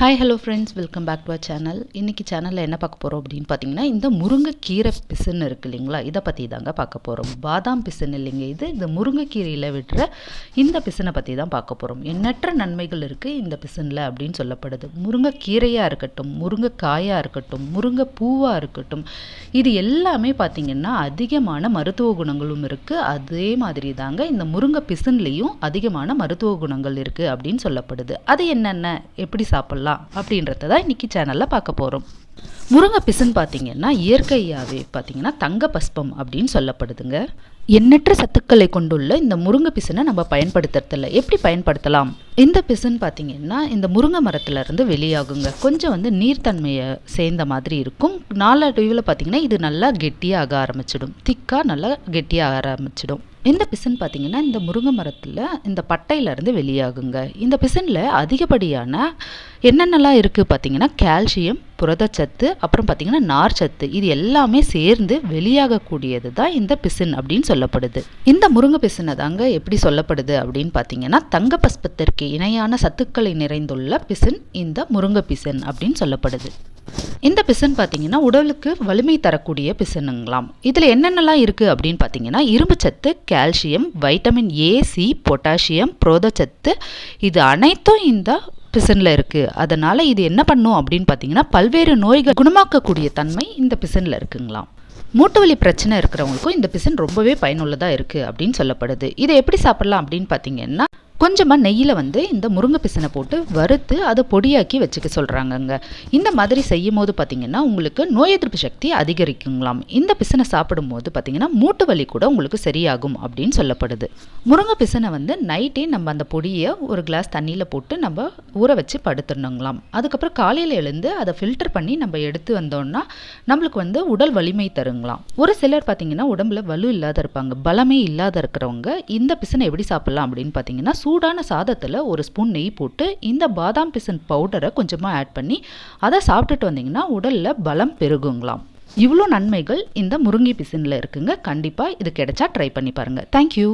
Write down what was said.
Hi hello friends welcome back to a channel இன்றைக்கி சேனலில் என்ன பார்க்க போகிறோம் அப்படின்னு பார்த்தீங்கன்னா இந்த முருங்கைக்கீரை பிசுன்னு இருக்கு இல்லைங்களா? இதை பற்றி தாங்க பார்க்க போகிறோம் பாதாம் பிசுன்னு இல்லைங்க இது. இந்த முருங்கைக்கீரையில் விடுற இந்த பிசுனை பற்றி தான் பார்க்க போகிறோம் எண்ணற்ற நன்மைகள் இருக்குது இந்த பிசுனில் அப்படின்னு சொல்லப்படுது. முருங்கைக்கீரையாக இருக்கட்டும் முருங்கைக்காயாக இருக்கட்டும் முருங்கை பூவாக இருக்கட்டும் இது எல்லாமே பார்த்திங்கன்னா அதிகமான மருத்துவ குணங்களும் இருக்குது அதே மாதிரி தாங்க இந்த முருங்கை பிசுன்லேயும் அதிகமான மருத்துவ குணங்கள் இருக்குது அப்படின்னு சொல்லப்படுது. அது என்னென்ன? எப்படி சாப்பிட்லாம்? அப்படின்றத தான் இன்றைக்கி சேனலில் பார்க்க போகிறோம் முருங்கை பிசுன்னு பார்த்தீங்கன்னா இயற்கையாகவே பார்த்தீங்கன்னா தங்க பஸ்பம் அப்படின்னு சொல்லப்படுதுங்க. எண்ணற்ற சத்துக்களை கொண்டுள்ள இந்த முருங்கை பிசுனை நம்ம பயன்படுத்துறதில்ல. எப்படி பயன்படுத்தலாம்? இந்த பிசுன்னு பார்த்தீங்கன்னா இந்த முருங்கை மரத்துல இருந்து வெளியாகுங்க. கொஞ்சம் வந்து நீர்த்தன்மையை சேர்ந்த மாதிரி இருக்கும். நாளடைவில் பார்த்தீங்கன்னா இது நல்லா கெட்டியாக ஆரம்பிச்சிடும். திக்காக நல்லா கெட்டியாக ஆரம்பிச்சிடும். இந்த பிசின் பார்த்தீங்கன்னா இந்த முருங்கை மரத்தில் இந்த பட்டையிலேருந்து வெளியாகுங்க. இந்த பிசினில் அதிகப்படியான என்னென்னலாம் இருக்குது பார்த்தீங்கன்னா கால்சியம் புரதச்சத்து அப்புறம் பார்த்தீங்கன்னா நார்ச்சத்து. இது எல்லாமே சேர்ந்து வெளியாகக்கூடியது தான் இந்த பிசின் அப்படின்னு சொல்லப்படுது. இந்த முருங்கை பிசினை தாங்க எப்படி சொல்லப்படுது அப்படின்னு பார்த்தீங்கன்னா தங்க பஸ்பத்திற்கு இணையான சத்துக்களை நிறைந்துள்ள பிசின் இந்த முருங்கை பிசின் அப்படின்னு சொல்லப்படுது. இந்த பிசன் பார்த்தீங்கன்னா உடலுக்கு வலிமை தரக்கூடிய பிசனுங்களாம் இதில் என்னென்னலாம் இருக்குது அப்படின்னு பார்த்தீங்கன்னா இரும்புச்சத்து calcium vitamin A C potassium புரோதச்சத்து இது அனைத்தும் இந்த பிசனில் இருக்குது அதனால் இது என்ன பண்ணும் அப்படின்னு பார்த்தீங்கன்னா பல்வேறு நோய்கள் குணமாக்கக்கூடிய தன்மை இந்த பிசனில் இருக்குங்களாம். மூட்டு வலி பிரச்சனை இருக்கிறவங்களுக்கும் இந்த பிசன் ரொம்பவே பயனுள்ளதாக இருக்குது அப்படின்னு சொல்லப்படுது. இதை எப்படி சாப்பிட்லாம் அப்படின்னு பார்த்தீங்கன்னா கொஞ்சமாக நெய்யில் வந்து இந்த முருங்கை பிசனை போட்டு வறுத்து அதை பொடியாக்கி வச்சுக்க சொல்கிறாங்கங்க இந்த மாதிரி செய்யும் போது பார்த்திங்கன்னா உங்களுக்கு நோய் எதிர்ப்பு சக்தி அதிகரிக்குங்களாம். இந்த பிசனை சாப்பிடும்போது பார்த்திங்கன்னா மூட்டு வலி கூட உங்களுக்கு சரியாகும் அப்படின்னு சொல்லப்படுது. முருங்கை பிசனை வந்து நைட்டே நம்ம அந்த பொடியை ஒரு கிளாஸ் தண்ணியில் போட்டு நம்ம ஊற வச்சு படுத்துடணுங்களாம். அதுக்கப்புறம் காலையில் எழுந்து அதை ஃபில்டர் பண்ணி நம்ம எடுத்து வந்தோம்னா நம்மளுக்கு வந்து உடல் வலிமை தருங்களாம். ஒரு சிலர் பார்த்திங்கன்னா உடம்புல வலு இல்லாத இருப்பாங்க பலமே இல்லாத இருக்கிறவங்க இந்த பிசனை எப்படி சாப்பிட்லாம் அப்படின்னு பார்த்தீங்கன்னா சூடான சாதத்தில் ஒரு ஸ்பூன் நெய் போட்டு இந்த பாதாம் பிசன் பவுடரை கொஞ்சமாக ஆட் பண்ணி அதை சாப்பிட்டுட்டு வந்தீங்கன்னா உடலில் பலம் பெருகுங்களாம். இவ்வளோ நன்மைகள் இந்த முருங்கை பிசினில் இருக்குங்க. கண்டிப்பாக இது கிடைச்சா ட்ரை பண்ணி பாருங்கள் தேங்க்யூ